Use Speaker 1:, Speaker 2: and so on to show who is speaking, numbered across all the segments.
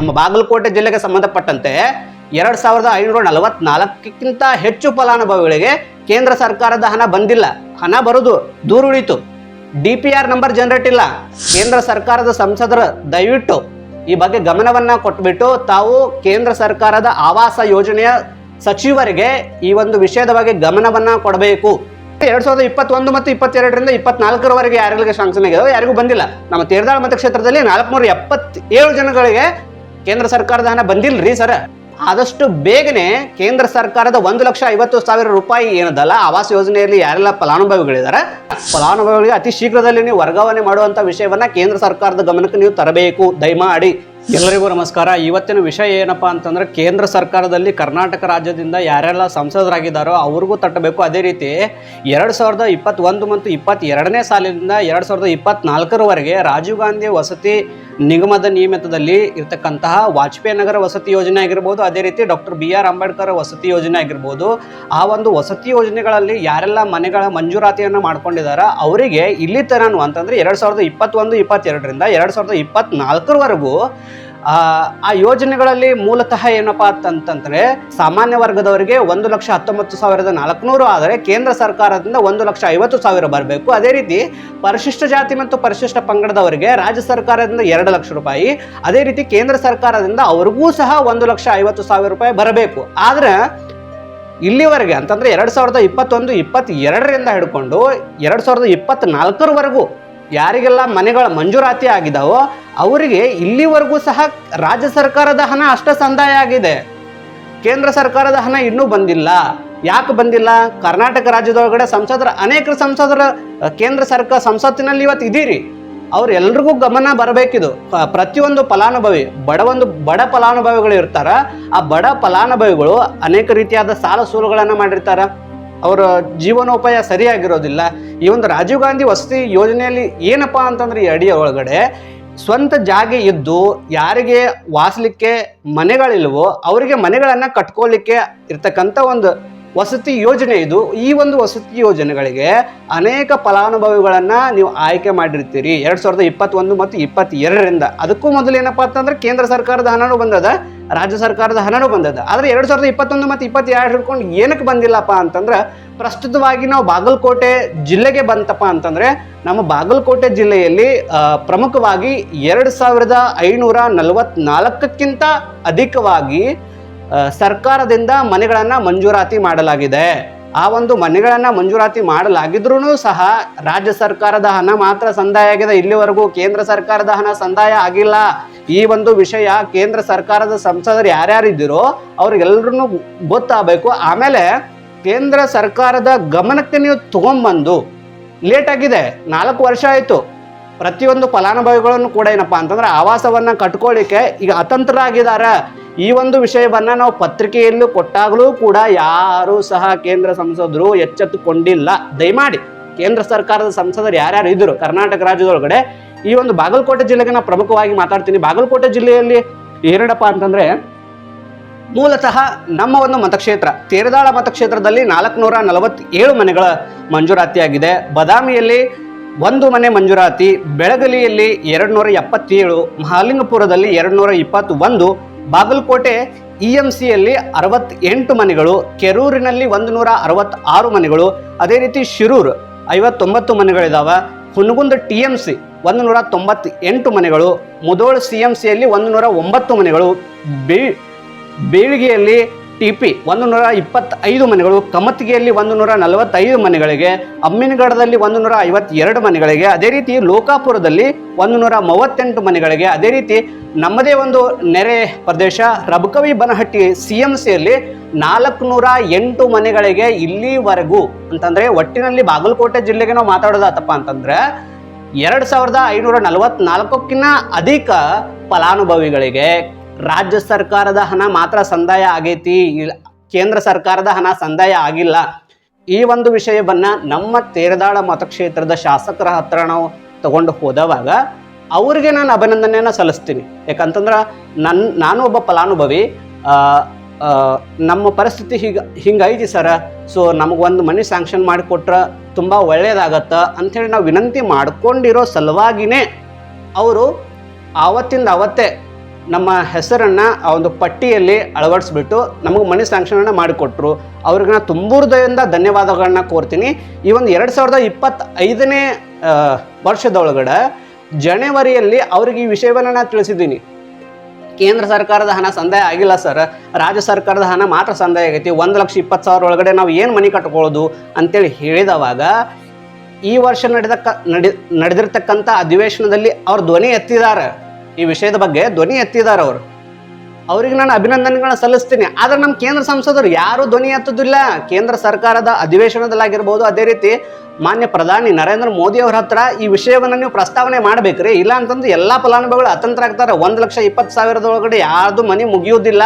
Speaker 1: ನಮ್ಮ ಬಾಗಲಕೋಟೆ ಜಿಲ್ಲೆಗೆ ಸಂಬಂಧಪಟ್ಟಂತೆ ಎರಡು ಸಾವಿರದ ಐನೂರ ನಲವತ್ನಾಲ್ಕಕ್ಕಿಂತ ಹೆಚ್ಚು ಫಲಾನುಭವಿಗಳಿಗೆ ಕೇಂದ್ರ ಸರ್ಕಾರದ ಹಣ ಬಂದಿಲ್ಲ. ಹಣ ಬರುದು ದೂರುಳಿತು. D P R number generate ಇಲ್ಲ. ಕೇಂದ್ರ ಸರ್ಕಾರದ ಸಂಸದರ ದಯವಿಟ್ಟು ಈ ಬಗ್ಗೆ ಗಮನವನ್ನು ಕೊಟ್ಬಿಟ್ಟು ತಾವು ಕೇಂದ್ರ ಸರ್ಕಾರದ ಆವಾಸ ಯೋಜನೆಯ ಸಚಿವರಿಗೆ ಈ ಒಂದು ವಿಷಯದ ಬಗ್ಗೆ ಗಮನವನ್ನು ಕೊಡಬೇಕು. ಎರಡ್ ಸಾವಿರದ ಇಪ್ಪತ್ತೊಂದು ಮತ್ತು ಇಪ್ಪತ್ತೆರಡರಿಂದ ಇಪ್ಪತ್ನಾಲ್ಕರವರೆಗೆ ಯಾರಿಗೆ ಶಾಂಕ್ಷನ್ ಆಗಿದೆ ಯಾರಿಗೂ ಬಂದಿಲ್ಲ. ನಮ್ಮ ತೇರದಾಳ ಮತಕ್ಷೇತ್ರದಲ್ಲಿ ನಾಲ್ಕುನೂರ ಎಪ್ಪತ್ತೇಳು ಜನಗಳಿಗೆ ಕೇಂದ್ರ ಸರ್ಕಾರದ ಹಣ ಬಂದಿಲ್ರಿ ಸರ್? ಆದಷ್ಟು ಬೇಗನೆ ಕೇಂದ್ರ ಸರ್ಕಾರದ ಒಂದು ಲಕ್ಷ ಐವತ್ತು ಸಾವಿರ ರೂಪಾಯಿ ಏನದಲ್ಲ, ಆವಾಸ್ ಯೋಜನೆಯಲ್ಲಿ ಯಾರೆಲ್ಲ ಫಲಾನುಭವಿಗಳಿದ್ದಾರೆ ಫಲಾನುಭವಿಗಳಿಗೆ ಅತಿ ಶೀಘ್ರದಲ್ಲಿ ನೀವು ವರ್ಗಾವಣೆ ಮಾಡುವಂತ ವಿಷಯವನ್ನ ಕೇಂದ್ರ ಸರ್ಕಾರದ ಗಮನಕ್ಕೆ ನೀವು ತರಬೇಕು. ದಯಮಾಡಿ. ಎಲ್ಲರಿಗೂ ನಮಸ್ಕಾರ. ಇವತ್ತಿನ ವಿಷಯ ಏನಪ್ಪಾ ಅಂತಂದ್ರೆ, ಕೇಂದ್ರ ಸರ್ಕಾರದಲ್ಲಿ ಕರ್ನಾಟಕ ರಾಜ್ಯದಿಂದ ಯಾರೆಲ್ಲ ಸಂಸದರಾಗಿದ್ದಾರೋ ಅವ್ರಿಗೂ ತಟ್ಟಬೇಕು. ಅದೇ ರೀತಿ ಎರಡು ಸಾವಿರದ ಇಪ್ಪತ್ತೊಂದು ಮತ್ತು ಇಪ್ಪತ್ತೆರಡನೇ ಸಾಲಿನಿಂದ ಎರಡು ಸಾವಿರದ ಇಪ್ಪತ್ನಾಲ್ಕರವರೆಗೆ ರಾಜೀವ್ ಗಾಂಧಿ ವಸತಿ ನಿಗಮದ ನಿಯಮಿತದಲ್ಲಿ ಇರತಕ್ಕಂತಹ ವಾಜಪೇಯಿ ನಗರ ವಸತಿ ಯೋಜನೆ ಆಗಿರ್ಬೋದು, ಅದೇ ರೀತಿ ಡಾಕ್ಟರ್ ಬಿ ಆರ್ ಅಂಬೇಡ್ಕರ್ ವಸತಿ ಯೋಜನೆ ಆಗಿರ್ಬೋದು, ಆ ಒಂದು ವಸತಿ ಯೋಜನೆಗಳಲ್ಲಿ ಯಾರೆಲ್ಲ ಮನೆಗಳ ಮಂಜೂರಾತಿಯನ್ನು ಮಾಡ್ಕೊಂಡಿದ್ದಾರೆ ಅವರಿಗೆ ಇಲ್ಲಿ ತರನು ಅಂತಂದ್ರೆ ಎರಡು ಸಾವಿರದ ಇಪ್ಪತ್ತೊಂದು, ಇಪ್ಪತ್ತೆರಡರಿಂದ ಎರಡು ಸಾವಿರದ ಇಪ್ಪತ್ನಾಲ್ಕರವರೆಗೂ ಆ ಯೋಜನೆಗಳಲ್ಲಿ ಮೂಲತಃ ಏನಪ್ಪಾ ಅಂತಂತಂದ್ರೆ ಸಾಮಾನ್ಯ ವರ್ಗದವರಿಗೆ ಒಂದು ಲಕ್ಷ ಹತ್ತೊಂಬತ್ತು ಸಾವಿರದ ನಾಲ್ಕುನೂರು ಆದರೆ ಕೇಂದ್ರ ಸರ್ಕಾರದಿಂದ ಒಂದು ಲಕ್ಷ ಐವತ್ತು ಸಾವಿರ ಬರಬೇಕು. ಅದೇ ರೀತಿ ಪರಿಶಿಷ್ಟ ಜಾತಿ ಮತ್ತು ಪರಿಶಿಷ್ಟ ಪಂಗಡದವರಿಗೆ ರಾಜ್ಯ ಸರ್ಕಾರದಿಂದ ಎರಡು ಲಕ್ಷ ರೂಪಾಯಿ, ಅದೇ ರೀತಿ ಕೇಂದ್ರ ಸರ್ಕಾರದಿಂದ ಅವ್ರಿಗೂ ಸಹ ಒಂದು ಲಕ್ಷ ಐವತ್ತು ಸಾವಿರ ರೂಪಾಯಿ ಬರಬೇಕು. ಆದ್ರೆ ಇಲ್ಲಿವರೆಗೆ ಅಂತಂದ್ರೆ ಎರಡ್ ಸಾವಿರದ ಇಪ್ಪತ್ತೊಂದು, ಇಪ್ಪತ್ತೆರಡರಿಂದ ಹಿಡ್ಕೊಂಡು ಎರಡ್ ಸಾವಿರದ ಇಪ್ಪತ್ನಾಲ್ಕರವರೆಗೂ ಯಾರಿಗೆಲ್ಲ ಮನೆಗಳ ಮಂಜೂರಾತಿ ಆಗಿದಾವೋ ಅವರಿಗೆ ಇಲ್ಲಿವರೆಗೂ ಸಹ ರಾಜ್ಯ ಸರ್ಕಾರದ ಹಣ ಅಷ್ಟ ಸಂದಾಯ ಆಗಿದೆ. ಕೇಂದ್ರ ಸರ್ಕಾರದ ಹಣ ಇನ್ನೂ ಬಂದಿಲ್ಲ. ಯಾಕೆ ಬಂದಿಲ್ಲ? ಕರ್ನಾಟಕ ರಾಜ್ಯದೊಳಗಡೆ ಸಂಸದರ, ಅನೇಕ ಸಂಸದರ ಕೇಂದ್ರ ಸರ್ಕಾರ ಸಂಸತ್ತಿನಲ್ಲಿ ಇವತ್ತು ಇದ್ದೀರಿ. ಅವ್ರು ಎಲ್ರಿಗೂ ಗಮನ ಬರಬೇಕಿದು. ಪ್ರತಿಯೊಂದು ಫಲಾನುಭವಿ, ಬಡ ಒಂದು ಬಡ ಫಲಾನುಭವಿಗಳು ಇರ್ತಾರ. ಆ ಬಡ ಫಲಾನುಭವಿಗಳು ಅನೇಕ ರೀತಿಯಾದ ಸಾಲ ಸೂಲುಗಳನ್ನು ಮಾಡಿರ್ತಾರೆ. ಅವರ ಜೀವನೋಪಾಯ ಸರಿಯಾಗಿರೋದಿಲ್ಲ. ಈ ಒಂದು ರಾಜೀವ್ ಗಾಂಧಿ ವಸತಿ ಯೋಜನೆಯಲ್ಲಿ ಏನಪ್ಪಾ ಅಂತಂದ್ರೆ ಈ ಅಡಿಯ ಒಳಗಡೆ ಸ್ವಂತ ಜಾಗ ಇದ್ದು ಯಾರಿಗೆ ವಾಸಲಿಕ್ಕೆ ಮನೆಗಳಿಲ್ವೋ ಅವರಿಗೆ ಮನೆಗಳನ್ನು ಕಟ್ಕೊಳ್ಳಿಕ್ಕೆ ಇರ್ತಕ್ಕಂಥ ಒಂದು ವಸತಿ ಯೋಜನೆ ಇದು. ಈ ಒಂದು ವಸತಿ ಯೋಜನೆಗಳಿಗೆ ಅನೇಕ ಫಲಾನುಭವಿಗಳನ್ನು ನೀವು ಆಯ್ಕೆ ಮಾಡಿರ್ತೀರಿ. ಎರಡು ಸಾವಿರದ ಇಪ್ಪತ್ತೊಂದು ಮತ್ತು ಇಪ್ಪತ್ತೆರಡರಿಂದ. ಅದಕ್ಕೂ ಮೊದಲು ಏನಪ್ಪಾ ಅಂತಂದ್ರೆ ಕೇಂದ್ರ ಸರ್ಕಾರದ ಹಣನೂ ಬಂದದ. ರಾಜ್ಯ ಸರ್ಕಾರದ ಹಣನೂ ಬಂದದ ಆದರೆ ಎರಡು ಸಾವಿರದ ಇಪ್ಪತ್ತೊಂದು ಮತ್ತು ಇಪ್ಪತ್ತೆರಡು ಹಿಡ್ಕೊಂಡು ಏನಕ್ಕೆ ಬಂದಿಲ್ಲಪ್ಪ ಅಂತಂದ್ರೆ, ಪ್ರಸ್ತುತವಾಗಿ ನಾವು ಬಾಗಲಕೋಟೆ ಜಿಲ್ಲೆಗೆ ಬಂತಪ್ಪ ಅಂತಂದ್ರೆ, ನಮ್ಮ ಬಾಗಲಕೋಟೆ ಜಿಲ್ಲೆಯಲ್ಲಿ ಪ್ರಮುಖವಾಗಿ ಎರಡು ಸಾವಿರದ ಐನೂರ ನಲವತ್ನಾಲ್ಕಕ್ಕಿಂತ ಅಧಿಕವಾಗಿ ಸರ್ಕಾರದಿಂದ ಮನೆಗಳನ್ನು ಮಂಜೂರಾತಿ ಮಾಡಲಾಗಿದೆ. ಆ ಒಂದು ಮನೆಗಳನ್ನು ಮಂಜೂರಾತಿ ಮಾಡಲಾಗಿದ್ರೂ ಸಹ ರಾಜ್ಯ ಸರ್ಕಾರದ ಹಣ ಮಾತ್ರ ಸಂದಾಯ ಆಗಿದೆ. ಇಲ್ಲಿವರೆಗೂ ಕೇಂದ್ರ ಸರ್ಕಾರದ ಹಣ ಸಂದಾಯ ಆಗಿಲ್ಲ. ಈ ಒಂದು ವಿಷಯ ಕೇಂದ್ರ ಸರ್ಕಾರದ ಸಂಸದರು ಯಾರ್ಯಾರಿದ್ದೀರೋ ಅವ್ರಿಗೆಲ್ರೂ ಗೊತ್ತಾಗಬೇಕು. ಆಮೇಲೆ ಕೇಂದ್ರ ಸರ್ಕಾರದ ಗಮನಕ್ಕೆ ನೀವು ತೊಗೊಂಬಂದು ಲೇಟ್ ಆಗಿದೆ ನಾಲ್ಕು ವರ್ಷ ಆಯಿತು. ಪ್ರತಿಯೊಂದು ಫಲಾನುಭವಿಗಳನ್ನು ಕೂಡ ಏನಪ್ಪ ಅಂತಂದ್ರೆ ಆವಾಸವನ್ನ ಕಟ್ಕೊಳ್ಳಿಕ್ಕೆ ಈಗ ಅತಂತ್ರರಾಗಿದ್ದಾರೆ. ಈ ಒಂದು ವಿಷಯವನ್ನ ನಾವು ಪತ್ರಿಕೆಯಲ್ಲೂ ಕೊಟ್ಟಾಗಲೂ ಕೂಡ ಯಾರು ಸಹ ಕೇಂದ್ರ ಸಂಸದರು ಎಚ್ಚೆತ್ತುಕೊಂಡಿಲ್ಲ. ದಯಮಾಡಿ ಕೇಂದ್ರ ಸರ್ಕಾರದ ಸಂಸದರು ಯಾರ್ಯಾರು ಇದ್ದರು ಕರ್ನಾಟಕ ರಾಜ್ಯದೊಳಗಡೆ ಈ ಒಂದು ಬಾಗಲಕೋಟೆ ಜಿಲ್ಲೆಗೆ ನಾನು ಪ್ರಮುಖವಾಗಿ ಮಾತಾಡ್ತೀನಿ. ಬಾಗಲಕೋಟೆ ಜಿಲ್ಲೆಯಲ್ಲಿ ಏನಡಪ್ಪ ಅಂತಂದ್ರೆ ಮೂಲತಃ ನಮ್ಮ ಒಂದು ಮತಕ್ಷೇತ್ರ, ತೇರದಾಳ ಮತಕ್ಷೇತ್ರದಲ್ಲಿ ನಾಲ್ಕುನೂರ ನಲವತ್ತೇಳು ಮನೆಗಳ ಮಂಜೂರಾತಿಯಾಗಿದೆ. ಬದಾಮಿಯಲ್ಲಿ ಒಂದು ಮನೆ ಮಂಜೂರಾತಿ, ಬೆಳಗಲಿಯಲ್ಲಿ ಎರಡು ನೂರ ಎಪ್ಪತ್ತೇಳು, ಮಹಾಲಿಂಗಪುರದಲ್ಲಿ ಎರಡು ನೂರ ಇಪ್ಪತ್ತೊಂದು, ಬಾಗಲಕೋಟೆ ಇ ಎಂ ಸಿಯಲ್ಲಿ ಅರವತ್ತೆಂಟು ಮನೆಗಳು, ಕೆರೂರಿನಲ್ಲಿ ಒಂದು ನೂರ ಅರವತ್ತಾರು ಮನೆಗಳು, ಅದೇ ರೀತಿ ಶಿರೂರು ಐವತ್ತೊಂಬತ್ತು ಮನೆಗಳಿದಾವೆ. ಹುನಗುಂದ ಟಿ ಎಂ ಸಿ ಒಂದು ನೂರ ತೊಂಬತ್ತೆಂಟು ಮನೆಗಳು, ಮುದೋಳ್ ಸಿ ಎಂ ಸಿಯಲ್ಲಿ ಒಂದು ನೂರ ಒಂಬತ್ತು ಮನೆಗಳು, ಬೀಳ್ ಬೇವಿಗೆಯಲ್ಲಿ ಟಿ ಪಿ ಒಂದು ನೂರ ಇಪ್ಪತ್ತೈದು ಮನೆಗಳು ಕಮತ್ಗೆಯಲ್ಲಿ ಒಂದು ನೂರ ನಲವತ್ತೈದು ಮನೆಗಳಿಗೆ, ಅಮ್ಮಿನಗಡದಲ್ಲಿ ಒಂದು ನೂರ ಐವತ್ತೆರಡು ಮನೆಗಳಿಗೆ, ಅದೇ ರೀತಿ ಲೋಕಾಪುರದಲ್ಲಿ ಒಂದು ನೂರ ಮೂವತ್ತೆಂಟು ಮನೆಗಳಿಗೆ, ಅದೇ ರೀತಿ ನಮ್ಮದೇ ಒಂದು ನೆರೆ ಪ್ರದೇಶ, ರಬಕವಿ ಬನಹಟ್ಟಿ ಸಿ ಎಂ ಸಿಯಲ್ಲಿ ನಾಲ್ಕುನೂರ ಎಂಟು ಮನೆಗಳಿಗೆ ಇಲ್ಲಿವರೆಗೂ, ಅಂತಂದರೆ ಒಟ್ಟಿನಲ್ಲಿ ಬಾಗಲಕೋಟೆ ಜಿಲ್ಲೆಗೆ ನಾವು ಮಾತಾಡೋದಾತಪ್ಪ ಅಂತಂದ್ರೆ, ಎರಡು ಸಾವಿರದ ಐನೂರ ನಲವತ್ನಾಲ್ಕಕ್ಕಿಂತ ಅಧಿಕ ಫಲಾನುಭವಿಗಳಿಗೆ ರಾಜ್ಯ ಸರ್ಕಾರದ ಹಣ ಮಾತ್ರ ಸಂದಾಯ ಆಗೈತಿ ಕೇಂದ್ರ ಸರ್ಕಾರದ ಹಣ ಸಂದಾಯ ಆಗಿಲ್ಲ. ಈ ಒಂದು ವಿಷಯವನ್ನ ನಮ್ಮ ತೇರದಾಳ ಮತಕ್ಷೇತ್ರದ ಶಾಸಕರ ಹತ್ರ ನಾವು ತಗೊಂಡು ಹೋದವಾಗ ಅವ್ರಿಗೆ ನಾನು ಅಭಿನಂದನೆಯನ್ನು ಸಲ್ಲಿಸ್ತೀನಿ. ಯಾಕಂತಂದ್ರೆ ನನ್ನ ನಾನು ಒಬ್ಬ ಫಲಾನುಭವಿ ನಮ್ಮ ಪರಿಸ್ಥಿತಿ ಹೀಗ, ಹಿಂಗೈತಿ ಸರ. ಸೊ ಒಂದು ಮನಿ ಸ್ಯಾಂಕ್ಷನ್ ಮಾಡಿಕೊಟ್ರೆ ತುಂಬ ಒಳ್ಳೇದಾಗತ್ತ ಅಂಥೇಳಿ ನಾವು ವಿನಂತಿ ಮಾಡ್ಕೊಂಡಿರೋ ಸಲುವಾಗಿನೇ ಅವರು ಆವತ್ತಿಂದ ಅವತ್ತೇ ನಮ್ಮ ಹೆಸರನ್ನು ಆ ಒಂದು ಪಟ್ಟಿಯಲ್ಲಿ ಅಳವಡಿಸ್ಬಿಟ್ಟು ನಮಗೆ ಮನಿ ಸ್ಯಾಂಕ್ಷನನ್ನು ಮಾಡಿಕೊಟ್ರು. ಅವ್ರಿಗೆ ನಾನು ಹೃದಯದಿಂದ ಧನ್ಯವಾದಗಳನ್ನ ಕೋರ್ತೀನಿ. ಈ ಒಂದು ಎರಡು ಸಾವಿರದ ಇಪ್ಪತ್ತೈದನೇ ವರ್ಷದೊಳಗಡೆ ಜನವರಿಯಲ್ಲಿ ಅವ್ರಿಗೆ ಈ ವಿಷಯವನ್ನು ನಾನು ತಿಳಿಸಿದ್ದೀನಿ. ಕೇಂದ್ರ ಸರ್ಕಾರದ ಹಣ ಸಂದಾಯ ಆಗಿಲ್ಲ ಸರ್. ರಾಜ್ಯ ಸರ್ಕಾರದ ಹಣ ಮಾತ್ರ ಸಂದಾಯ ಆಗೈತಿ. ಒಂದು ಲಕ್ಷ ಇಪ್ಪತ್ತು ಸಾವಿರ ಒಳಗಡೆ ನಾವು ಏನು ಮನೆ ಕಟ್ಕೊಳ್ಳೋದು ಅಂತೇಳಿ ಹೇಳಿದವಾಗ ಈ ವರ್ಷ ನಡೆದ ನಡೆ, ನಡೆದಿರ್ತಕ್ಕಂಥ ಅಧಿವೇಶನದಲ್ಲಿ ಅವ್ರ ಧ್ವನಿ ಎತ್ತಿದ್ದಾರೆ. ಈ ವಿಷಯದ ಬಗ್ಗೆ ಧ್ವನಿ ಎತ್ತಿದ್ದಾರೆ ಅವರು. ಅವರಿಗೆ ನಾನು ಅಭಿನಂದನೆಗಳನ್ನ ಸಲ್ಲಿಸ್ತೀನಿ. ಆದ್ರೆ ನಮ್ಮ ಕೇಂದ್ರ ಸಂಸದರು ಯಾರು ಧ್ವನಿ ಎತ್ತದಿಲ್ಲ. ಕೇಂದ್ರ ಸರ್ಕಾರದ ಅಧಿವೇಶನದಲ್ಲಾಗಿರ್ಬೋದು, ಅದೇ ರೀತಿ ಮಾನ್ಯ ಪ್ರಧಾನಿ ನರೇಂದ್ರ ಮೋದಿ ಅವ್ರ ಹತ್ರ ಈ ವಿಷಯವನ್ನು ನೀವು ಪ್ರಸ್ತಾವನೆ ಮಾಡ್ಬೇಕ್ರಿ. ಇಲ್ಲ ಅಂತಂದ್ರೆ ಎಲ್ಲಾ ಫಲಾನುಭವಿಗಳು ಅತಂತ್ರ ಆಗ್ತಾರೆ. ಒಂದು ಲಕ್ಷ ಇಪ್ಪತ್ತು ಸಾವಿರದೊಳಗಡೆ ಯಾರ್ದು ಮನೆ ಮುಗಿಯೋದಿಲ್ಲ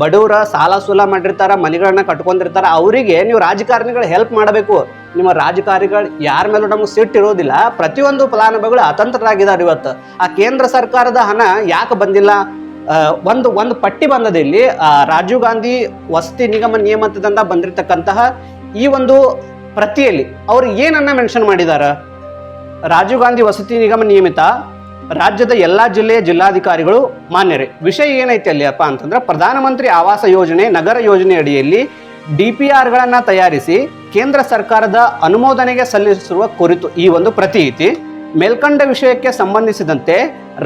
Speaker 1: ಬಡವರ ಸಾಲ ಸೂಲ ಮಾಡಿರ್ತಾರ, ಮನೆಗಳನ್ನ ಕಟ್ಕೊಂಡಿರ್ತಾರ, ಅವರಿಗೆ ನೀವು ರಾಜಕಾರಣಿಗಳು ಹೆಲ್ಪ್ ಮಾಡಬೇಕು. ನಿಮ್ಮ ರಾಜಕಾರಣಿಗಳು ಯಾರ ಮೇಲೂ ನಮಗೆ ಸಿಟ್ಟು ಇರೋದಿಲ್ಲ. ಪ್ರತಿಯೊಂದು ಫಲಾನುಭವಿಗಳು ಅತಂತ್ರರಾಗಿದ್ದಾರೆ ಇವತ್ತು. ಆ ಕೇಂದ್ರ ಸರ್ಕಾರದ ಹಣ ಯಾಕೆ ಬಂದಿಲ್ಲ? ಒಂದು ಒಂದು ಪಟ್ಟಿ ಬಂದದ ಇಲ್ಲಿ. ರಾಜೀವ್ ಗಾಂಧಿ ವಸತಿ ನಿಗಮ ನಿಯಮದಿಂದ ಬಂದಿರತಕ್ಕಂತಹ ಈ ಒಂದು ಪ್ರತಿಯಲ್ಲಿ ಅವರು ಏನನ್ನ ಮೆನ್ಷನ್ ಮಾಡಿದ್ದಾರೆ ರಾಜೀವ್ ಗಾಂಧಿ ವಸತಿ ನಿಗಮ ನಿಯಮಿತ ರಾಜ್ಯದ ಎಲ್ಲಾ ಜಿಲ್ಲೆಯ ಜಿಲ್ಲಾಧಿಕಾರಿಗಳು ಮಾನ್ಯರೇ. ವಿಷಯ ಏನೈತೆ ಅಲ್ಲಿಯಪ್ಪ ಅಂತಂದ್ರೆ ಪ್ರಧಾನಮಂತ್ರಿ ಆವಾಸ ಯೋಜನೆ, ನಗರ ಯೋಜನೆ ಅಡಿಯಲ್ಲಿ ಡಿ ಪಿ ಆರ್ಗಳನ್ನು ತಯಾರಿಸಿ ಕೇಂದ್ರ ಸರ್ಕಾರದ ಅನುಮೋದನೆಗೆ ಸಲ್ಲಿಸಿರುವ ಕುರಿತು ಈ ಒಂದು ಪ್ರತೀತಿ ಮೇಲ್ಕಂಡ ವಿಷಯಕ್ಕೆ ಸಂಬಂಧಿಸಿದಂತೆ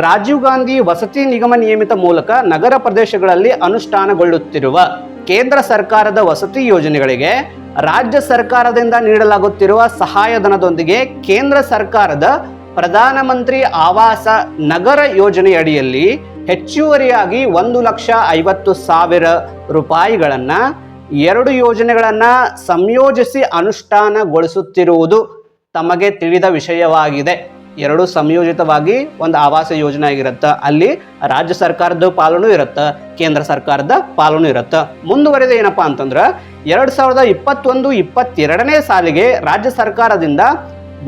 Speaker 1: ರಾಜೀವ್ ಗಾಂಧಿ ವಸತಿ ನಿಗಮ ನಿಯಮಿತ ಮೂಲಕ ನಗರ ಪ್ರದೇಶಗಳಲ್ಲಿ ಅನುಷ್ಠಾನಗೊಳ್ಳುತ್ತಿರುವ ಕೇಂದ್ರ ಸರ್ಕಾರದ ವಸತಿ ಯೋಜನೆಗಳಿಗೆ ರಾಜ್ಯ ಸರ್ಕಾರದಿಂದ ನೀಡಲಾಗುತ್ತಿರುವ ಸಹಾಯಧನದೊಂದಿಗೆ ಕೇಂದ್ರ ಸರ್ಕಾರದ ಪ್ರಧಾನಮಂತ್ರಿ ಆವಾಸ ನಗರ ಯೋಜನೆಯಡಿಯಲ್ಲಿ ಹೆಚ್ಚುವರಿಯಾಗಿ ಒಂದು ಲಕ್ಷ ಐವತ್ತು ಸಾವಿರ ರೂಪಾಯಿಗಳನ್ನು ಎರಡು ಯೋಜನೆಗಳನ್ನು ಸಂಯೋಜಿಸಿ ಅನುಷ್ಠಾನಗೊಳಿಸುತ್ತಿರುವುದು ತಮಗೆ ತಿಳಿದ ವಿಷಯವಾಗಿದೆ. ಎರಡು ಸಂಯೋಜಿತವಾಗಿ ಒಂದು ಆವಾಸ ಯೋಜನೆ ಆಗಿರುತ್ತೆ, ಅಲ್ಲಿ ರಾಜ್ಯ ಸರ್ಕಾರದ ಪಾಲನು ಇರುತ್ತೆ, ಕೇಂದ್ರ ಸರ್ಕಾರದ ಪಾಲನು ಇರುತ್ತೆ. ಮುಂದುವರೆದ ಏನಪ್ಪಾ ಅಂತಂದ್ರೆ, ಎರಡ್ ಸಾವಿರದ ಇಪ್ಪತ್ತೊಂದು ಇಪ್ಪತ್ತೆರಡನೇ ಸಾಲಿಗೆ ರಾಜ್ಯ ಸರ್ಕಾರದಿಂದ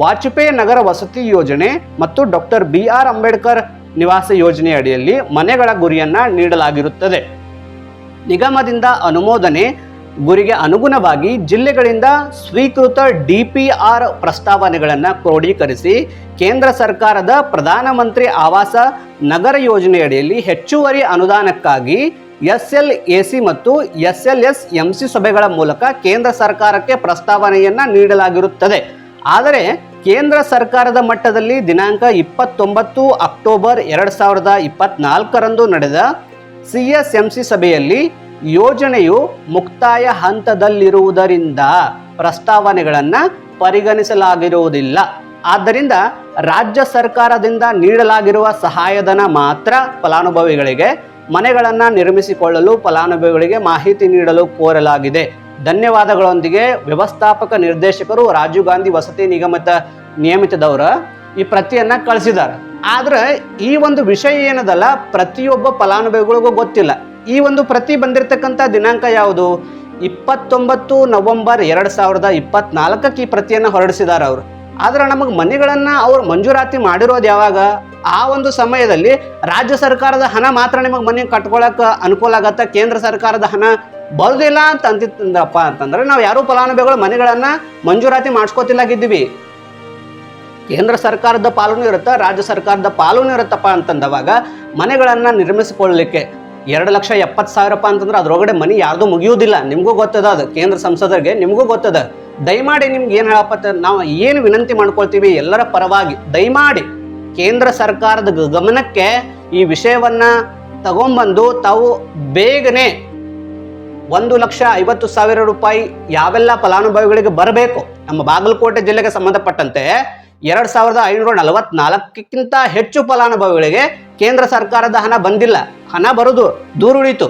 Speaker 1: ವಾಜಪೇಯಿ ನಗರ ವಸತಿ ಯೋಜನೆ ಮತ್ತು ಡಾಕ್ಟರ್ ಬಿ ಆರ್ ಅಂಬೇಡ್ಕರ್ ನಿವಾಸ ಯೋಜನೆ ಅಡಿಯಲ್ಲಿ ಮನೆಗಳ ಗುರಿಯನ್ನ ನೀಡಲಾಗಿರುತ್ತದೆ. ನಿಗಮದಿಂದ ಅನುಮೋದನೆ, ಗುರಿಗೆ ಅನುಗುಣವಾಗಿ ಜಿಲ್ಲೆಗಳಿಂದ ಸ್ವೀಕೃತ ಡಿ ಪಿ ಆರ್ ಪ್ರಸ್ತಾವನೆಗಳನ್ನು ಕ್ರೋಢೀಕರಿಸಿ ಕೇಂದ್ರ ಸರ್ಕಾರದ ಪ್ರಧಾನಮಂತ್ರಿ ಆವಾಸ ನಗರ ಯೋಜನೆಯಡಿಯಲ್ಲಿ ಹೆಚ್ಚುವರಿ ಅನುದಾನಕ್ಕಾಗಿ ಎಸ್ ಎಲ್ ಎ ಸಿ ಮತ್ತು S L S M C ಸಭೆಗಳ ಮೂಲಕ ಕೇಂದ್ರ ಸರ್ಕಾರಕ್ಕೆ ಪ್ರಸ್ತಾವನೆಯನ್ನು ನೀಡಲಾಗಿರುತ್ತದೆ. ಆದರೆ ಕೇಂದ್ರ ಸರ್ಕಾರದ ಮಟ್ಟದಲ್ಲಿ ದಿನಾಂಕ ಇಪ್ಪತ್ತೊಂಬತ್ತು ಅಕ್ಟೋಬರ್ ಎರಡು ಸಾವಿರದ ಇಪ್ಪತ್ನಾಲ್ಕರಂದು ನಡೆದ ಸಿ ಎಸ್ ಎಂ ಸಿ ಸಭೆಯಲ್ಲಿ ಯೋಜನೆಯು ಮುಕ್ತಾಯ ಹಂತದಲ್ಲಿರುವುದರಿಂದ ಪ್ರಸ್ತಾವನೆಗಳನ್ನು ಪರಿಗಣಿಸಲಾಗಿರುವುದಿಲ್ಲ. ಆದ್ದರಿಂದ ರಾಜ್ಯ ಸರ್ಕಾರದಿಂದ ನೀಡಲಾಗಿರುವ ಸಹಾಯಧನ ಮಾತ್ರ ಫಲಾನುಭವಿಗಳಿಗೆ, ಮನೆಗಳನ್ನು ನಿರ್ಮಿಸಿಕೊಳ್ಳಲು ಫಲಾನುಭವಿಗಳಿಗೆ ಮಾಹಿತಿ ನೀಡಲು ಕೋರಲಾಗಿದೆ. ಧನ್ಯವಾದಗಳೊಂದಿಗೆ ವ್ಯವಸ್ಥಾಪಕ ನಿರ್ದೇಶಕರು ರಾಜೀವ್ ಗಾಂಧಿ ವಸತಿ ನಿಗಮದ ನಿಯಮಿತದವರ ಈ ಪ್ರತಿಯನ್ನ ಕಳಿಸಿದ್ದಾರೆ ಆದ್ರೆ ಈ ಒಂದು ವಿಷಯ ಏನದಲ್ಲ, ಪ್ರತಿಯೊಬ್ಬ ಫಲಾನುಭವಿಗಳಿಗೂ ಗೊತ್ತಿಲ್ಲ. ಈ ಒಂದು ಪ್ರತಿ ಬಂದಿರತಕ್ಕಂಥ ದಿನಾಂಕ ಯಾವುದು? ಇಪ್ಪತ್ತೊಂಬತ್ತು ನವೆಂಬರ್ ಎರಡು ಸಾವಿರದ ಇಪ್ಪತ್ನಾಲ್ಕಕ್ಕೆ ಈ ಪ್ರತಿಯನ್ನು ಹೊರಡಿಸಿದ್ದಾರೆ ಅವರು. ಆದ್ರೆ ನಮಗೆ ಮನೆಗಳನ್ನು ಅವ್ರು ಮಂಜೂರಾತಿ ಮಾಡಿರೋದು ಯಾವಾಗ? ಆ ಒಂದು ಸಮಯದಲ್ಲಿ ರಾಜ್ಯ ಸರ್ಕಾರದ ಹಣ ಮಾತ್ರ ನಿಮಗೆ ಮನೆ ಕಟ್ಕೊಳಕ ಅನುಕೂಲ ಆಗತ್ತ? ಕೇಂದ್ರ ಸರ್ಕಾರದ ಹಣ ಬರೋದಿಲ್ಲ ಅಂತ ಅಂತಿತ್ತಪ್ಪ ಅಂತಂದ್ರೆ ನಾವು ಯಾರೂ ಫಲಾನುಭವಿಗಳು ಮನೆಗಳನ್ನ ಮಂಜೂರಾತಿ ಮಾಡಿಸ್ಕೋತಿಲ್ಲಾಗಿದ್ದೀವಿ ಕೇಂದ್ರ ಸರ್ಕಾರದ ಪಾಲನೂ ಇರುತ್ತೆ ರಾಜ್ಯ ಸರ್ಕಾರದ ಪಾಲನೂ ಇರುತ್ತಪ್ಪ ಅಂತಂದವಾಗ ಮನೆಗಳನ್ನು ನಿರ್ಮಿಸಿಕೊಳ್ಳಲಿಕ್ಕೆ ಎರಡು ಲಕ್ಷ ಎಪ್ಪತ್ತು ಸಾವಿರಪ್ಪ ಅಂತಂದ್ರೆ ಅದ್ರೊಳಗಡೆ ಮನೆ ಯಾರ್ದು ಮುಗಿಯುವುದಿಲ್ಲ. ನಿಮಗೂ ಗೊತ್ತದ ಅದು. ಕೇಂದ್ರ ಸಂಸದರಿಗೆ ನಿಮಗೂ ಗೊತ್ತದ. ದಯಮಾಡಿ ನಿಮ್ಗೆ ಏನು ಹೇಳಪ್ಪ ನಾವು ಏನು ವಿನಂತಿ ಮಾಡ್ಕೊಳ್ತೀವಿ ಎಲ್ಲರ ಪರವಾಗಿ ದಯಮಾಡಿ ಕೇಂದ್ರ ಸರ್ಕಾರದ ಗಮನಕ್ಕೆ ಈ ವಿಷಯವನ್ನು ತಗೊಂಬಂದು ತಾವು ಬೇಗನೆ ಒಂದು ಲಕ್ಷ ಐವತ್ತು ಸಾವಿರ ರೂಪಾಯಿ ಯಾವೆಲ್ಲ ಫಲಾನುಭವಿಗಳಿಗೆ ಬರಬೇಕು? ನಮ್ಮ ಬಾಗಲಕೋಟೆ ಜಿಲ್ಲೆಗೆ ಸಂಬಂಧಪಟ್ಟಂತೆ ಎರಡ್ ಸಾವಿರದ ಐನೂರ ನಲವತ್ನಾಲ್ಕಕ್ಕಿಂತ ಹೆಚ್ಚು ಫಲಾನುಭವಿಗಳಿಗೆ ಕೇಂದ್ರ ಸರ್ಕಾರದ ಹಣ ಬಂದಿಲ್ಲ. ಹಣ ಬರುದು ದೂರುಳಿತು.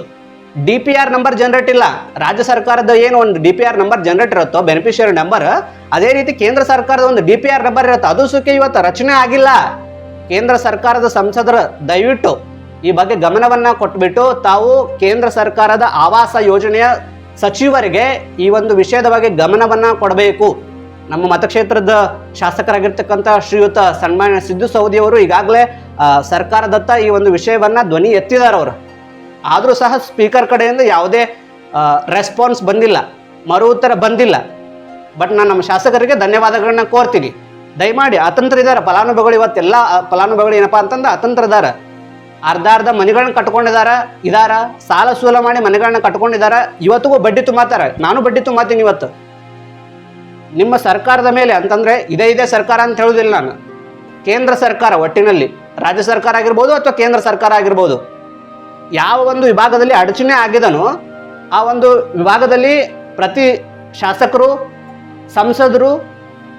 Speaker 1: D P R number generate ಇಲ್ಲ. ರಾಜ್ಯ ಸರ್ಕಾರದ ಏನು ಒಂದು D P R number generate ಇರುತ್ತೋ, ಬೆನಿಫಿಷಿಯರಿ ನಂಬರ್, ಅದೇ ರೀತಿ ಕೇಂದ್ರ ಸರ್ಕಾರದ ಒಂದು ಡಿ ಪಿ ಆರ್ ನಂಬರ್ ಇರುತ್ತೆ, ಅದು ಸುಖ ಇವತ್ತು ರಚನೆ ಆಗಿಲ್ಲ. ಕೇಂದ್ರ ಸರ್ಕಾರದ ಸಂಸದರ ದಯವಿಟ್ಟು ಈ ಬಗ್ಗೆ ಗಮನವನ್ನ ಕೊಟ್ಬಿಟ್ಟು ತಾವು ಕೇಂದ್ರ ಸರ್ಕಾರದ ಆವಾಸ ಯೋಜನೆಯ ಸಚಿವರಿಗೆ ಈ ಒಂದು ವಿಷಯದ ಬಗ್ಗೆ ಗಮನವನ್ನ ಕೊಡಬೇಕು. ನಮ್ಮ ಮತಕ್ಷೇತ್ರದ ಶಾಸಕರಾಗಿರ್ತಕ್ಕಂಥ ಶ್ರೀಯುತ ಸನ್ಮಾನ್ಯ ಸಿದ್ದು ಸೌದಿ ಅವರು ಈಗಾಗಲೇ ಸರ್ಕಾರದತ್ತ ಈ ಒಂದು ವಿಷಯವನ್ನ ಧ್ವನಿ ಎತ್ತಿದ್ದಾರೆ ಅವರು. ಆದರೂ ಸಹ ಸ್ಪೀಕರ್ ಕಡೆಯಿಂದ ಯಾವುದೇ ರೆಸ್ಪಾನ್ಸ್ ಬಂದಿಲ್ಲ ಮರು ಉತ್ತರ ಬಂದಿಲ್ಲ. ಬಟ್ ನಾನು ನಮ್ಮ ಶಾಸಕರಿಗೆ ಧನ್ಯವಾದಗಳನ್ನ ಕೋರ್ತೀನಿ. ದಯಮಾಡಿ ಅತಂತ್ರ ಇದ್ದಾರೆ ಫಲಾನುಭವಿಗಳು ಇವತ್ತೆಲ್ಲ ಫಲಾನುಭವಿಗಳು ಏನಪ್ಪಾ ಅಂತಂದ್ರೆ ಅತಂತ್ರ ಇದ್ದಾರೆ ಅರ್ಧ ಅರ್ಧ ಮನೆಗಳನ್ನ ಕಟ್ಕೊಂಡಿದಾರ, ಇದಾರ, ಸಾಲ ಸೂಲ ಮಾಡಿ ಮನೆಗಳನ್ನ ಕಟ್ಕೊಂಡಿದಾರ, ಇವತ್ತಿಗೂ ಬಡ್ಡಿ ತುಂಬಾತಾರ. ನಾನು ಬಡ್ಡಿ ತುಂಬಾತೀನಿ ಇವತ್ತು. ನಿಮ್ಮ ಸರ್ಕಾರದ ಮೇಲೆ ಅಂತಂದ್ರೆ ಇದೇ ಇದೇ ಸರ್ಕಾರ ಅಂತ ಹೇಳುದಿಲ್ಲ ನಾನು. ಕೇಂದ್ರ ಸರ್ಕಾರ ಒಟ್ಟಿನಲ್ಲಿ, ರಾಜ್ಯ ಸರ್ಕಾರ ಆಗಿರ್ಬೋದು ಅಥವಾ ಕೇಂದ್ರ ಸರ್ಕಾರ ಆಗಿರ್ಬೋದು, ಯಾವ ಒಂದು ವಿಭಾಗದಲ್ಲಿ ಅಡಚಣೆ ಆಗಿದನೋ, ಆ ಒಂದು ವಿಭಾಗದಲ್ಲಿ ಪ್ರತಿ ಶಾಸಕರು, ಸಂಸದರು,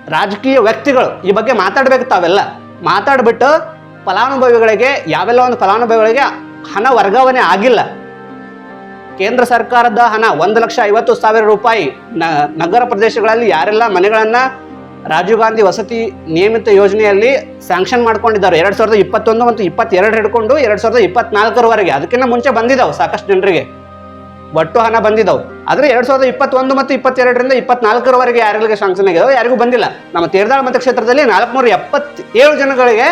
Speaker 1: ರಾಜಕೀಯ ವ್ಯಕ್ತಿಗಳು ಈ ಬಗ್ಗೆ ಮಾತಾಡ್ಬೇಕು ತಾವೆಲ್ಲ. ಮಾತಾಡ್ಬಿಟ್ಟು ಫಲಾನುಭವಿಗಳಿಗೆ, ಯಾವೆಲ್ಲ ಒಂದು ಫಲಾನುಭವಿಗಳಿಗೆ ಹಣ ವರ್ಗಾವಣೆ ಆಗಿಲ್ಲ. ಕೇಂದ್ರ ಸರ್ಕಾರದ ಹಣ ಒಂದು ಲಕ್ಷ ಐವತ್ತು ಸಾವಿರ ರೂಪಾಯಿ ನಗರ ಪ್ರದೇಶಗಳಲ್ಲಿ ಯಾರೆಲ್ಲ ಮನೆಗಳನ್ನು ರಾಜೀವ್ ಗಾಂಧಿ ವಸತಿ ನಿಯಮಿತ ಯೋಜನೆಯಲ್ಲಿ ಸ್ಯಾಂಕ್ಷನ್ ಮಾಡ್ಕೊಂಡಿದ್ದಾರೆ. ಎರಡು ಸಾವಿರದ ಇಪ್ಪತ್ತೊಂದು ಮತ್ತು ಇಪ್ಪತ್ತೆರಡು ಹಿಡ್ಕೊಂಡು ಎರಡು ಸಾವಿರದ ಇಪ್ಪತ್ನಾಲ್ಕರವರೆಗೆ. ಅದಕ್ಕಿಂತ ಮುಂಚೆ ಬಂದಿದ್ದಾವೆ ಸಾಕಷ್ಟು ಜನರಿಗೆ. ಒಟ್ಟು ಹಣ ಬಂದಿದ್ದಾವೆ ಆದರೆ ಎರಡು ಸಾವಿರದ ಇಪ್ಪತ್ತೊಂದು ಮತ್ತು ಇಪ್ಪತ್ತೆರಡರಿಂದ ಇಪ್ಪತ್ನಾಲ್ಕರವರೆಗೆ ಯಾರಿಗೆ ಸ್ಯಾಂಕ್ಷನ್ ಆಗಿದಾವೆ ಯಾರಿಗೂ ಬಂದಿಲ್ಲ. ನಮ್ಮ ತೀರ್ದಾಳ ಮತಕ್ಷೇತ್ರದಲ್ಲಿ ನಾಲ್ಕುನೂರ ಎಪ್ಪತ್ತೇಳು ಜನಗಳಿಗೆ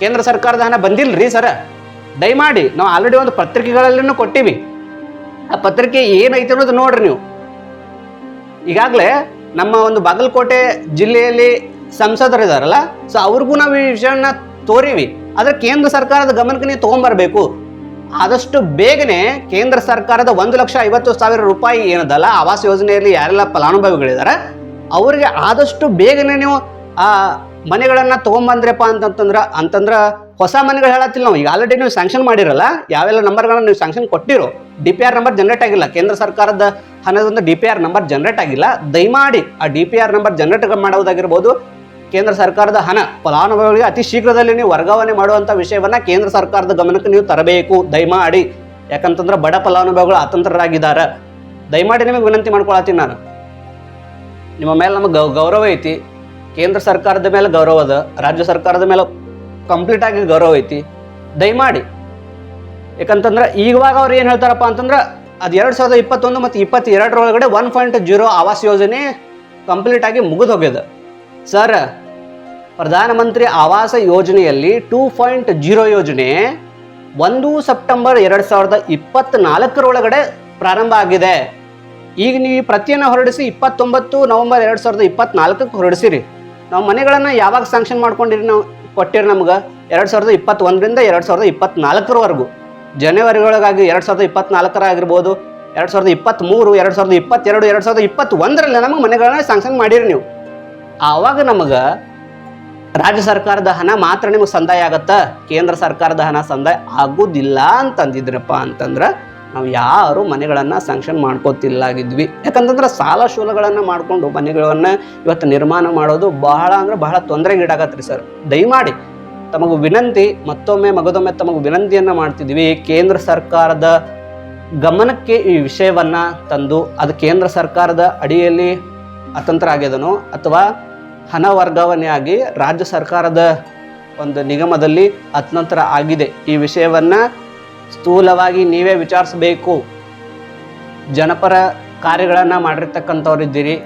Speaker 1: ಕೇಂದ್ರ ಸರ್ಕಾರದ ಹಣ ಬಂದಿಲ್ಲ ರೀ ಸರ? ದಯಮಾಡಿ, ನಾವು ಆಲ್ರೆಡಿ ಒಂದು ಪತ್ರಿಕೆಗಳಲ್ಲಿನೂ ಕೊಟ್ಟಿವಿ. ಆ ಪತ್ರಿಕೆ ಏನೈತೆ ಅನ್ನೋದು ನೋಡ್ರಿ ನೀವು. ಈಗಾಗಲೇ ನಮ್ಮ ಒಂದು ಬಾಗಲಕೋಟೆ ಜಿಲ್ಲೆಯಲ್ಲಿ ಸಂಸದರಿದಾರಲ್ಲ ಸೊ ಅವ್ರಿಗೂ ನಾವು ಈ ವಿಷಯನ ತೋರಿವಿ. ಆದರೆ ಕೇಂದ್ರ ಸರ್ಕಾರದ ಗಮನಕ್ಕೆ ನೀವು ತೊಗೊಂಬರ್ಬೇಕು. ಆದಷ್ಟು ಬೇಗನೆ ಕೇಂದ್ರ ಸರ್ಕಾರದ ಒಂದು ಲಕ್ಷ ಐವತ್ತು ಸಾವಿರ ರೂಪಾಯಿ ಏನದಲ್ಲ, ಆವಾಸ್ ಯೋಜನೆಯಲ್ಲಿ ಯಾರೆಲ್ಲ ಫಲಾನುಭವಿಗಳಿದ್ದಾರೆ ಅವರಿಗೆ ಆದಷ್ಟು ಬೇಗನೆ ನೀವು ಆ ಮನೆಗಳನ್ನ ತಗೊಂಬಂದ್ರಪ್ಪ ಅಂತಂತಂದ್ರೆ, ಅಂತಂದ್ರ ಹೊಸ ಮನೆಗಳು ಹೇಳತ್ತಿಲ್ಲ ನಾವು. ಈಗ ಆಲ್ರೆಡಿ ನೀವು ಸ್ಯಾಂಕ್ಷನ್ ಮಾಡಿರಲ್ಲ, ಯಾವೆಲ್ಲ ನಂಬರ್ಗಳನ್ನ ನೀವು ಸ್ಯಾಂಕ್ಷನ್ ಕೊಟ್ಟಿರೋ D P R number generate ಆಗಿಲ್ಲ. ಕೇಂದ್ರ ಸರ್ಕಾರದ ಹಣದಿಂದ D P R number generate ಆಗಿಲ್ಲ. ದಯಮಾಡಿ ಆ D P R number generate ಮಾಡುವುದಾಗಿರ್ಬೋದು, ಕೇಂದ್ರ ಸರ್ಕಾರದ ಹಣ, ಫಲಾನುಭವಿಗಳಿಗೆ ಅತಿ ಶೀಘ್ರದಲ್ಲಿ ನೀವು ವರ್ಗಾವಣೆ ಮಾಡುವಂಥ ವಿಷಯವನ್ನು ಕೇಂದ್ರ ಸರ್ಕಾರದ ಗಮನಕ್ಕೆ ನೀವು ತರಬೇಕು. ದಯಮಾಡಿ. ಯಾಕಂತಂದ್ರೆ ಬಡ ಫಲಾನುಭವಿಗಳು ಅತಂತ್ರರಾಗಿದ್ದಾರೆ. ದಯಮಾಡಿ ನಿಮಗೆ ವಿನಂತಿ ಮಾಡ್ಕೊಳತ್ತೀನಿ ನಾನು. ನಿಮ್ಮ ಮೇಲೆ ನಮಗೆ ಗೌರವ ಐತಿ. ಕೇಂದ್ರ ಸರ್ಕಾರದ ಮೇಲೆ ಗೌರವ ಅದ, ರಾಜ್ಯ ಸರ್ಕಾರದ ಮೇಲೆ ಕಂಪ್ಲೀಟ್ ಆಗಿ ಗೌರವ ಐತಿ. ದಯಮಾಡಿ. ಯಾಕಂತಂದ್ರೆ ಈಗವಾಗ ಅವ್ರು ಏನು ಹೇಳ್ತಾರಪ್ಪ ಅಂತಂದ್ರೆ ಅದು ಎರಡು ಸಾವಿರದ ಇಪ್ಪತ್ತೊಂದು ಮತ್ತು ಇಪ್ಪತ್ತೆರಡರೊಳಗಡೆ ಒನ್ ಪಾಯಿಂಟ್ ಜೀರೋ ಆವಾಸ್ ಯೋಜನೆ ಕಂಪ್ಲೀಟ್ ಆಗಿ ಮುಗಿದು ಹೋಗ್ಯದ. ಸರ್ ಪ್ರಧಾನಮಂತ್ರಿ ಆವಾಸ ಯೋಜನೆಯಲ್ಲಿ ಟೂ ಪಾಯಿಂಟ್ ಜೀರೋ ಯೋಜನೆ ಒಂದು ಸೆಪ್ಟೆಂಬರ್ ಎರಡು ಸಾವಿರದ ಇಪ್ಪತ್ನಾಲ್ಕರೊಳಗಡೆ ಪ್ರಾರಂಭ ಆಗಿದೆ. ಈಗ ನೀವು ಪ್ರತಿಯನ್ನು ಹೊರಡಿಸಿ ಇಪ್ಪತ್ತೊಂಬತ್ತು ನವೆಂಬರ್ ಎರಡು ಸಾವಿರದ ಇಪ್ಪತ್ನಾಲ್ಕಕ್ಕೆ ಹೊರಡಿಸಿರಿ. ನಾವು ಮನೆಗಳನ್ನು ಯಾವಾಗ ಸ್ಯಾಂಕ್ಷನ್ ಮಾಡ್ಕೊಂಡಿರಿ ನಾವು ಕೊಟ್ಟಿರಿ ನಮ್ಗೆ? ಎರಡು ಸಾವಿರದ ಇಪ್ಪತ್ತೊಂದರಿಂದ ಎರಡು ಸಾವಿರದ ಇಪ್ಪತ್ನಾಲ್ಕರವರೆಗೂ. ಜನವರಿ ಒಳಗಾಗಿ ಎರಡು ಸಾವಿರದ ಇಪ್ಪತ್ನಾಲ್ಕರ ಆಗಿರ್ಬೋದು ಎರಡು ಸಾವಿರದ ಇಪ್ಪತ್ತ್ಮೂರು ಎರಡು ಸಾವಿರದ ಇಪ್ಪತ್ತೆರಡು, ಎರಡು ಸಾವಿರದ ಇಪ್ಪತ್ತೊಂದರಲ್ಲಿ ನಮಗೆ ಮನೆಗಳನ್ನ ಸ್ಯಾಂಕ್ಷನ್ ಮಾಡಿರಿ ನೀವು. ಆವಾಗ ನಮಗೆ ರಾಜ್ಯ ಸರ್ಕಾರದ ಹಣ ಮಾತ್ರ ನಿಮಗೆ ಸಂದಾಯ ಆಗತ್ತೆ? ಕೇಂದ್ರ ಸರ್ಕಾರದ ಹಣ ಸಂದಾಯ ಆಗೋದಿಲ್ಲ ಅಂತಂದಿದ್ರಪ್ಪ ಅಂತಂದ್ರೆ ನಾವು ಯಾರು ಮನೆಗಳನ್ನು ಸ್ಯಾಂಕ್ಷನ್ ಮಾಡ್ಕೋತಿಲ್ಲಾಗಿದ್ವಿ. ಯಾಕಂತಂದ್ರೆ ಸಾಲ ಶೂಲಗಳನ್ನು ಮಾಡಿಕೊಂಡು ಮನೆಗಳನ್ನು ಇವತ್ತು ನಿರ್ಮಾಣ ಮಾಡೋದು ಬಹಳ ಅಂದ್ರೆ ಬಹಳ ತೊಂದರೆಗೀಡಾಗತ್ರಿ ಸರ್. ದಯಮಾಡಿ ತಮಗೂ ವಿನಂತಿ, ಮತ್ತೊಮ್ಮೆ ಮಗದೊಮ್ಮೆ ತಮಗೆ ವಿನಂತಿಯನ್ನು ಮಾಡ್ತಿದ್ವಿ. ಕೇಂದ್ರ ಸರ್ಕಾರದ ಗಮನಕ್ಕೆ ಈ ವಿಷಯವನ್ನು ತಂದು ಅದು ಕೇಂದ್ರ ಸರ್ಕಾರದ ಅಡಿಯಲ್ಲಿ ಅತಂತ್ರ ಆಗ್ಯದನೋ ಅಥವಾ ಹಣ ವರ್ಗಾವಣೆಯಾಗಿ ರಾಜ್ಯ ಸರ್ಕಾರದ ಒಂದು ನಿಗಮದಲ್ಲಿ ಅತಂತ್ರ ಆಗಿದೆ. ಈ ವಿಷಯವನ್ನ ಸ್ಥೂಲವಾಗಿ ನೀವೇ ವಿಚಾರಿಸಬೇಕು. ಜನಪರ ಕಾರ್ಯಗಳನ್ನು ಮಾಡಿರ್ತಕ್ಕಂಥವ್ರಿದ್ದೀರಿ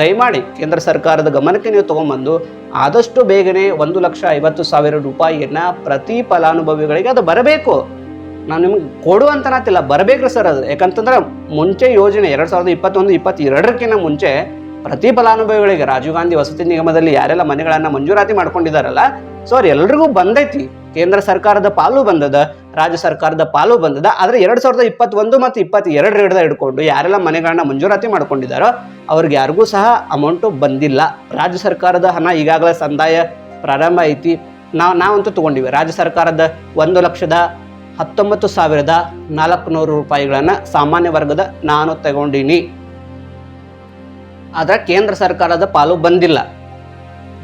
Speaker 1: ದಯಮಾಡಿ ಕೇಂದ್ರ ಸರ್ಕಾರದ ಗಮನಕ್ಕೆ ನೀವು ತಗೊಂಬಂದು ಆದಷ್ಟು ಬೇಗನೆ ಒಂದು ಲಕ್ಷ ಐವತ್ತು ಸಾವಿರ ರೂಪಾಯಿಯನ್ನ ಪ್ರತಿ ಫಲಾನುಭವಿಗಳಿಗೆ ಅದು ಬರಬೇಕು. ನಾನು ನಿಮ್ಗೆ ಕೊಡು ಅಂತ ನಾತಿಲ್ಲ ಬರಬೇಕ್ರಿ ಸರ್ ಅದು. ಯಾಕಂತಂದ್ರೆ ಮುಂಚೆ ಯೋಜನೆ ಎರಡು ಸಾವಿರದ ಇಪ್ಪತ್ತೊಂದು, ಇಪ್ಪತ್ತೆರಡಕ್ಕಿಂತ ಮುಂಚೆ ಪ್ರತಿ ಫಲಾನುಭವಿಗಳಿಗೆ ರಾಜೀವ್ ಗಾಂಧಿ ವಸತಿ ನಿಗಮದಲ್ಲಿ ಯಾರೆಲ್ಲ ಮನೆಗಳನ್ನು ಮಂಜೂರಾತಿ ಮಾಡ್ಕೊಂಡಿದ್ದಾರಲ್ಲ, ಸೊ ಅವ್ರು ಎಲ್ರಿಗೂ ಬಂದೈತಿ. ಕೇಂದ್ರ ಸರ್ಕಾರದ ಪಾಲು ಬಂದದ, ರಾಜ್ಯ ಸರ್ಕಾರದ ಪಾಲು ಬಂದದ. ಆದ್ರೆ ಎರಡು ಸಾವಿರದ ಇಪ್ಪತ್ತೊಂದು ಮತ್ತು ಇಪ್ಪತ್ತೆರಡರ ಹಿಡ್ಕೊಂಡು ಯಾರೆಲ್ಲ ಮನೆಗಳನ್ನ ಮಂಜೂರಾತಿ ಮಾಡ್ಕೊಂಡಿದ್ದಾರೋ ಅವ್ರಿಗೆ ಯಾರಿಗೂ ಸಹ ಅಮೌಂಟು ಬಂದಿಲ್ಲ. ರಾಜ್ಯ ಸರ್ಕಾರದ ಹಣ ಈಗಾಗಲೇ ಸಂದಾಯ ಪ್ರಾರಂಭ ಐತಿ. ನಾವು, ನಾವಂತೂ ತಗೊಂಡಿವಿ. ರಾಜ್ಯ ಸರ್ಕಾರದ ಒಂದು ಲಕ್ಷದ ಹತ್ತೊಂಬತ್ತು ಸಾವಿರದ ನಾಲ್ಕುನೂರು ರೂಪಾಯಿಗಳನ್ನು ಸಾಮಾನ್ಯ ವರ್ಗದ ನಾನು ತಗೊಂಡಿನಿ. ಆದ್ರೆ ಕೇಂದ್ರ ಸರ್ಕಾರದ ಪಾಲು ಬಂದಿಲ್ಲ.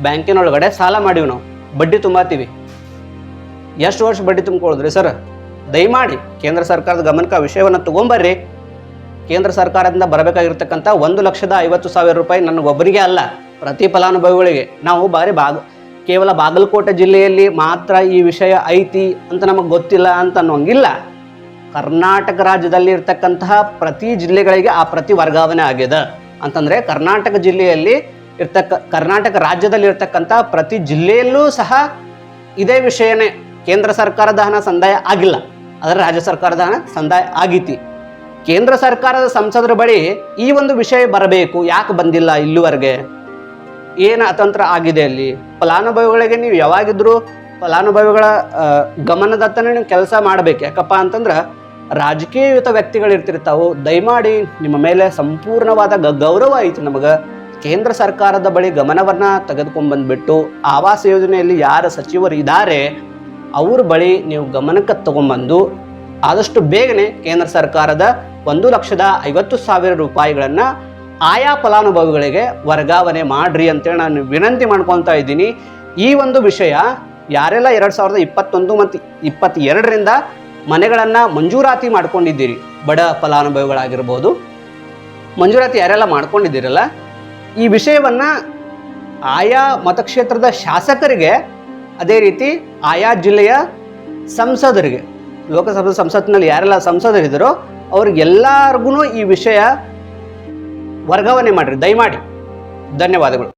Speaker 1: ಬ್ಯಾಂಕಿನೊಳಗಡೆ ಸಾಲ ಮಾಡಿವಿ ನಾವು. ಬಡ್ಡಿ ತುಂಬಾತೀವಿ ಎಷ್ಟು ವರ್ಷ ಬಡ್ಡಿ ತುಂಬಿಕೊಳ್ಳೋದ್ರಿ ಸರ್? ದಯಮಾಡಿ ಕೇಂದ್ರ ಸರ್ಕಾರದ ಗಮನಕ್ಕೆ ವಿಷಯವನ್ನು ತಗೊಂಬರ್ರಿ. ಕೇಂದ್ರ ಸರ್ಕಾರದಿಂದ ಬರಬೇಕಾಗಿರ್ತಕ್ಕಂಥ ಒಂದು ಲಕ್ಷದ ಐವತ್ತು ಸಾವಿರ ರೂಪಾಯಿ ನನಗೊಬ್ಬರಿಗೆ ಅಲ್ಲ, ಪ್ರತಿ ಫಲಾನುಭವಿಗಳಿಗೆ. ನಾವು ಬಾರಿ ಬಾಗ, ಕೇವಲ ಬಾಗಲಕೋಟೆ ಜಿಲ್ಲೆಯಲ್ಲಿ ಮಾತ್ರ ಈ ವಿಷಯ ಐತಿ ಅಂತ ನಮಗೆ ಗೊತ್ತಿಲ್ಲ ಅಂತ ಅನ್ನೋಂಗಿಲ್ಲ. ಕರ್ನಾಟಕ ರಾಜ್ಯದಲ್ಲಿ ಇರ್ತಕ್ಕಂತಹ ಪ್ರತಿ ಜಿಲ್ಲೆಗಳಿಗೆ ಆ ಪ್ರತಿ ವರ್ಗಾವಣೆ ಆಗ್ಯದ ಅಂತಂದರೆ ಕರ್ನಾಟಕ ಜಿಲ್ಲೆಯಲ್ಲಿ ಇರ್ತಕ್ಕ, ಕರ್ನಾಟಕ ರಾಜ್ಯದಲ್ಲಿ ಇರ್ತಕ್ಕಂಥ ಪ್ರತಿ ಜಿಲ್ಲೆಯಲ್ಲೂ ಸಹ ಇದೇ ವಿಷಯನೇ. ಕೇಂದ್ರ ಸರ್ಕಾರದ ಹಣ ಸಂದಾಯ ಆಗಿಲ್ಲ. ಆದರೆ ರಾಜ್ಯ ಸರ್ಕಾರದ ಹಣ ಸಂದಾಯ ಆಗಿತಿ. ಕೇಂದ್ರ ಸರ್ಕಾರದ ಸಂಸದರ ಬಳಿ ಈ ಒಂದು ವಿಷಯ ಬರಬೇಕು. ಯಾಕೆ ಬಂದಿಲ್ಲ ಇಲ್ಲಿವರೆಗೆ? ಏನು ಅತಂತ್ರ ಆಗಿದೆ ಅಲ್ಲಿ? ಫಲಾನುಭವಿಗಳಿಗೆ ನೀವು ಯಾವಾಗಿದ್ರೂ ಫಲಾನುಭವಿಗಳ ಗಮನದತ್ತ ನೀವು ಕೆಲಸ ಮಾಡಬೇಕು. ಯಾಕಪ್ಪ ಅಂತಂದ್ರೆ ರಾಜಕೀಯಯುತ ವ್ಯಕ್ತಿಗಳು ಇರ್ತಿರ್ತಾವು. ದಯಮಾಡಿ ನಿಮ್ಮ ಮೇಲೆ ಸಂಪೂರ್ಣವಾದ ಗೌರವ ಐತಿ ನಮಗೆ. ಕೇಂದ್ರ ಸರ್ಕಾರದ ಬಳಿ ಗಮನವನ್ನು ತೆಗೆದುಕೊಂಡ್ಬಂದ್ಬಿಟ್ಟು ಬಂದ್ಬಿಟ್ಟು ಆವಾಸ್ ಯೋಜನೆಯಲ್ಲಿ ಯಾರು ಸಚಿವರು ಇದ್ದಾರೆ ಅವ್ರ ಬಳಿ ನೀವು ಗಮನಕ್ಕೆ ತಗೊಂಬಂದು ಆದಷ್ಟು ಬೇಗನೆ ಕೇಂದ್ರ ಸರ್ಕಾರದ ಒಂದು ಲಕ್ಷದ ಐವತ್ತು ಸಾವಿರ ರೂಪಾಯಿಗಳನ್ನು ಆಯಾ ಫಲಾನುಭವಿಗಳಿಗೆ ವರ್ಗಾವಣೆ ಮಾಡ್ರಿ ಅಂತೇಳಿ ನಾನು ವಿನಂತಿ ಮಾಡ್ಕೊತಾ ಇದ್ದೀನಿ. ಈ ಒಂದು ವಿಷಯ ಯಾರೆಲ್ಲ ಎರಡು ಸಾವಿರದ ಇಪ್ಪತ್ತೊಂದು ಮತ್ತು ಇಪ್ಪತ್ತೆರಡರಿಂದ ಮನೆಗಳನ್ನು ಮಂಜೂರಾತಿ ಮಾಡ್ಕೊಂಡಿದ್ದೀರಿ, ಬಡ ಫಲಾನುಭವಿಗಳಾಗಿರ್ಬೋದು. ಮಂಜೂರಾತಿ ಯಾರೆಲ್ಲ ಮಾಡ್ಕೊಂಡಿದ್ದೀರಲ್ಲ, ಈ ವಿಷಯವನ್ನು ಆಯಾ ಮತಕ್ಷೇತ್ರದ ಶಾಸಕರಿಗೆ ಅದೇ ರೀತಿ ಆಯಾ ಜಿಲ್ಲೆಯ ಸಂಸದರಿಗೆ, ಲೋಕಸಭೆ ಸಂಸತ್ನಲ್ಲಿ ಯಾರೆಲ್ಲ ಸಂಸದರಿದ್ದರೋ ಅವ್ರಿಗೆಲ್ಲರಿಗೂ ಈ ವಿಷಯ ವರ್ಗಾವಣೆ ಮಾಡಿರಿ, ದಯಮಾಡಿ. ಧನ್ಯವಾದಗಳು.